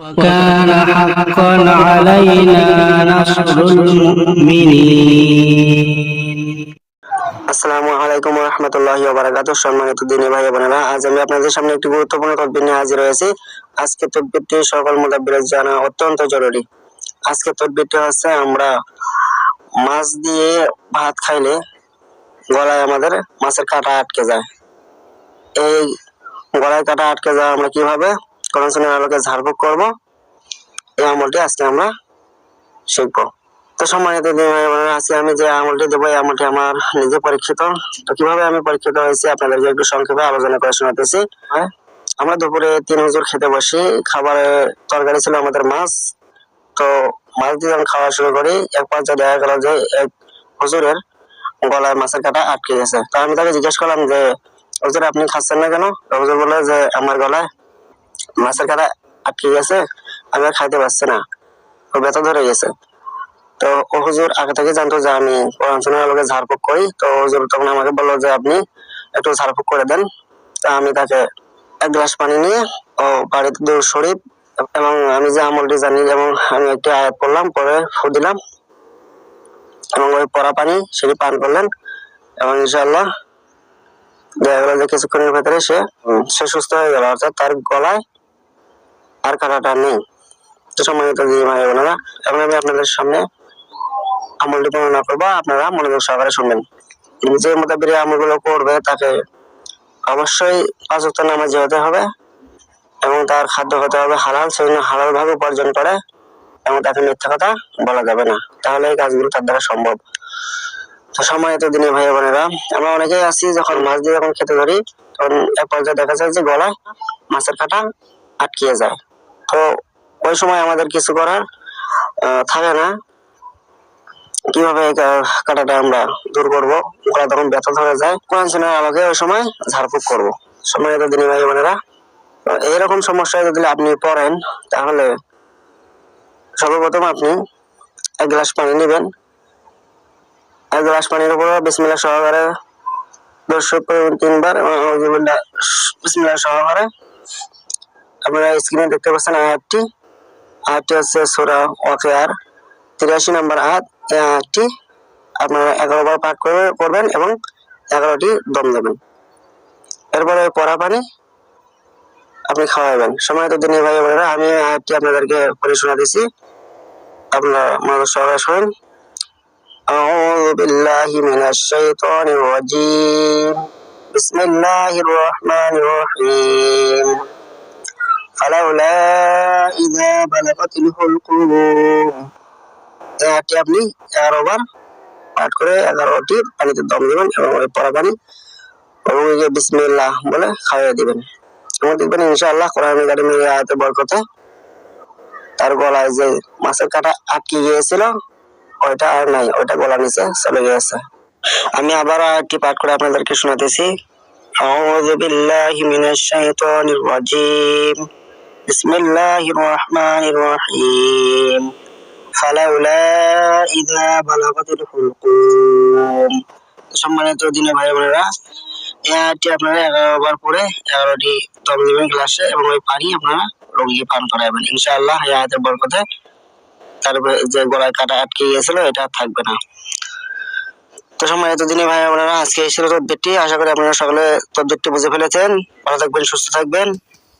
وكان حقا علينا نصر المؤمنين আসসালামু আলাইকুম রহমতুল্লাহি ওবারাকাত সম্মানিত দিনী ভাই বোনেরা আজ আমি আপনাদের সামনে একটি গুরুত্বপূর্ণ তদবির নিয়ে হাজির হয়েছি আজকে তদবিরটি সকল মোদাব্বিরের জানা অত্যন্ত জরুরি আজকে তদবিরটি হচ্ছে আমরা মাছ দিয়ে ভাত খাইলে গলায় আমাদের মাছের কাঁটা আটকে যায় এই গলায় কাঁটা আটকে যায় আমরা কিভাবে সুন্নাহর আলোকে ঝাড়ফুঁক করব। এই আমলটি আজকে আমরা শিখব। তো সম্মানিত আজকে আমি যে আমলটি দেবো এই আমলটি আমার নিজে পরীক্ষিত। তো কীভাবে আমি পরীক্ষিত হয়েছি আপনাদেরকে একটু সংক্ষেপে আলোচনা করে শোনাতেছি। হ্যাঁ, আমরা দুপুরে তিন হুজুর খেতে বসি খাবারে তরকারি ছিল আমাদের মাছ। তো মাছ দিয়ে যখন খাওয়া শুরু করি এক পর্যায়ে দেখা গেল যে এক হুজুরের গলায় মাছের কাটা আটকে গেছে। তো আমি তাকে জিজ্ঞেস করলাম যে হুজুর আপনি খাচ্ছেন না কেন? হুজুর বলল যে আমার গলায় মাছের কাঁটা আটকে গেছে, আমি আর খাইতে পারছি না। তো ব্যথা ধরে গেছে। তো ও হুজুর আগে থেকে জানতো যে আমি কোরআন শোনার আলোকে ঝাড়ফুঁক করি। তো হুজুর তখন আমাকে বলল যে আপনি একটু ঝাড়ফুঁক করে দেন। তা আমি তাকে এক গ্লাস পানি নিয়ে ও বাড়িতে দূর শরীফ এবং আমি যে আমলটি জানি যেমন আমি একটি আয়াত পড়লাম, পরে ফু দিলাম। এবং ওই পরা পানি সেটি পান করলেন এবং ইনশাআল্লাহ দেখা গেল যে কিছুক্ষণের ভেতরে সে সুস্থ হয়ে গেল। অর্থাৎ তার গলায় আর কাটাটা নেই। তো সম্মানিত দিদি ভাই বোনেরা, এখন আমি আপনাদের সামনে আমলটি বর্ণনা করব, আপনারা মনোযোগ সহকারে শুনবেন। যে মোতাবেক আমলগুলো করবে, তাকে অবশ্যই পাঁচ ওয়াক্ত নামাজি হতে হবে এবং তার খাদ্য হতে হবে হালাল সেজন্য হালাল ভাবে উপার্জন করে এবং তাকে মিথ্যা কথা বলা যাবে না। তাহলে এই কাজগুলো তার দ্বারা সম্ভব। তো সম্মানিত দিনে ভাই বোনেরা, আমরা অনেকেই আছি যখন মাছ দিয়ে যখন খেতে ধরি, তখন এক পর্যায়ে দেখা যায় যে গলায় মাছের কাঁটা আটকিয়ে যায়। তো ওই সময় আমাদের কিছু করার থাকে না। কীভাবে কাঁটাটা আমরা দূর করব? গলা তখন ব্যথা ধরে যায়। কোরআন শোনার আলোকে ওই সময় ঝাড়ফুঁক করব। সম্মানিত দিনী ভাই বোনেরা। এইরকম সমস্যায় যদি আপনি পড়েন, তাহলে সর্বপ্রথম আপনি এক গ্লাস পানি নেবেন। এক গ্লাস পানির উপর বিসমিল্লাহ সহকারে দর্শক তিনবার বিসমিল্লাহ সহকারে আপনারা স্ক্রিনে দেখতে পাচ্ছেন আয়াতটি আয়াতটি হচ্ছে সূরা ওয়াকিয়ার তিরাশি নম্বর আয়াত এই আয়াতটি আপনারা এগারো বার পাঠ করে করবেন এবং এগারোটি দম দেবেন এরপরে পরা পানি আপনি খাওয়াবেন সময় তো দিনী ভাই বোনেরা আমি এই আয়াতটি আপনাদেরকে পড়ে শোনা দিছি আপনারা মনোযোগ সহকারে শোনেন أعوذ بالله من الشيطان الرجيم بسم الله الرحمن الرحيم فلولا إذا بلغت الحلقوم এই আয়াতটি আপনি এগারো বার পাঠ করে এগারোটি পানিতে দম দিবেন এবং ওই পরা পানি এবং এই যে বিসমিল্লাহ বলে খাইয়ে দিবেন এবং দেখবেন ইনশাআল্লাহ কোরআন একাডেমির এই আয়াতের বরকতে তার গলায় যে মাছের কাটা আটকে গিয়েছিল ওইটা আর নাই ওইটা গলা নিচে চলে গিয়েছে আমি আবার আয়াতটি পাঠ করে আপনাদেরকে শোনাতেছি أعوذ بالله من الشيطان الرجيم بسم الله الرحمن الرحيم فلولا إذا بلغت الحلقوم সম্মানিত দিনে ভাই বোনেরা এই আয়াতটি আপনারা এগারো বার পরে এগারোটি দম দিবেন গ্লাসে এবং ওই পানি আপনারা রোগীকে পান করাবেন ইনশাআল্লাহ এই আয়াতের বরকতে তারপরে যে গলায় কাটা আটকে গিয়েছিল এটা আর থাকবে না তো সময় এতদিনই ভাই বোনেরা আজকে এই ছিল তদ্বিরটি আশা করি আপনারা সকলে তদ্বিরটি বুঝে ফেলেছেন ভালো থাকবেন সুস্থ থাকবেন